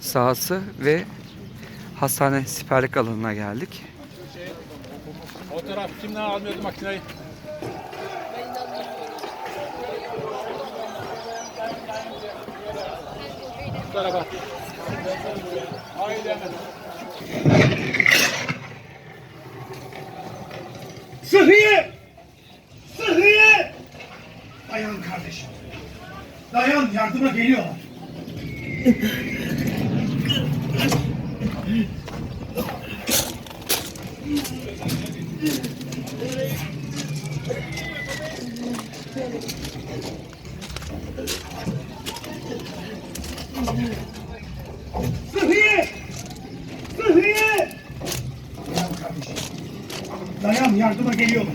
sahası ve hastane siperlik alanına geldik. Fotoğraf kimden almıyordu makineyi? Bu tarafa. Haydi. Sıhhiye! Sıhhiye! Dayan kardeşim. Dayan yardıma geliyorlar. Sıhhiye! Sıhhiye! Dayan yardıma geliyorlar.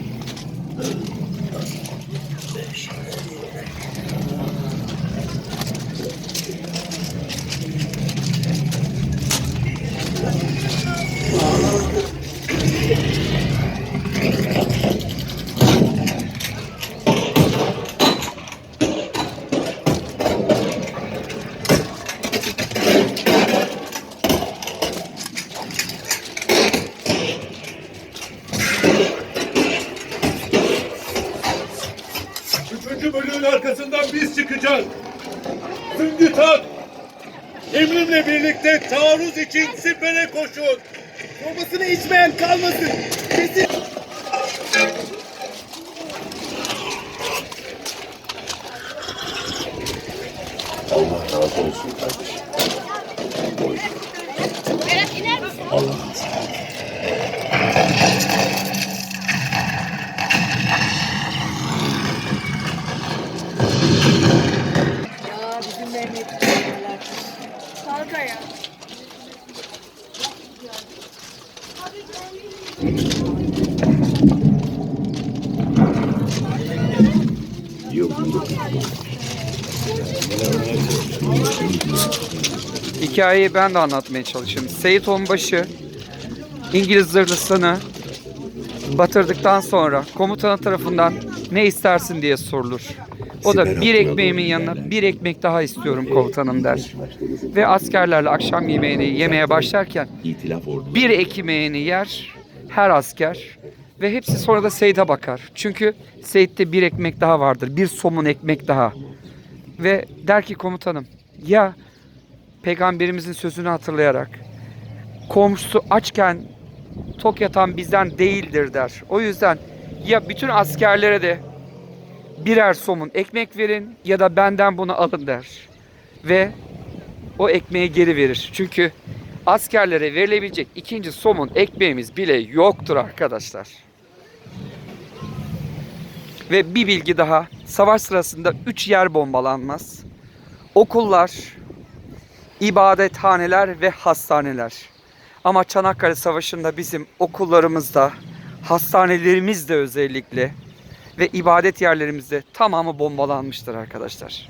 Bölüğün arkasından biz çıkacağız. Süngü tak. Emrimle birlikte taarruz için sipere koşun. Babasını içmeyen kalmasın. Kesin. Allah razı olsun kardeşim. Kanka ya. Yıl 1990. Hikayeyi ben de anlatmaya çalışayım. Seyit Onbaşı İngiliz zırhlısını batırdıktan sonra komutanı tarafından ne istersin diye sorulur. O da bir ekmeğimin yanına bir ekmek daha istiyorum komutanım der. Ve askerlerle akşam yemeğini yemeye başlarken bir ekmeğini yer her asker ve hepsi sonra da Seyit'e bakar. Çünkü Seyit'te bir ekmek daha vardır. Bir somun ekmek daha. Ve der ki komutanım ya peygamberimizin sözünü hatırlayarak komşusu açken tok yatan bizden değildir der. O yüzden ya bütün askerlere de birer somun ekmek verin ya da benden bunu alın der. Ve o ekmeği geri verir. Çünkü askerlere verilebilecek ikinci somun ekmeğimiz bile yoktur arkadaşlar. Ve bir bilgi daha. Savaş sırasında 3 yer bombalanmaz. Okullar, ibadethaneler ve hastaneler. Ama Çanakkale Savaşı'nda bizim okullarımızda, hastanelerimizde özellikle ve ibadet yerlerimizde tamamı bombalanmıştır arkadaşlar.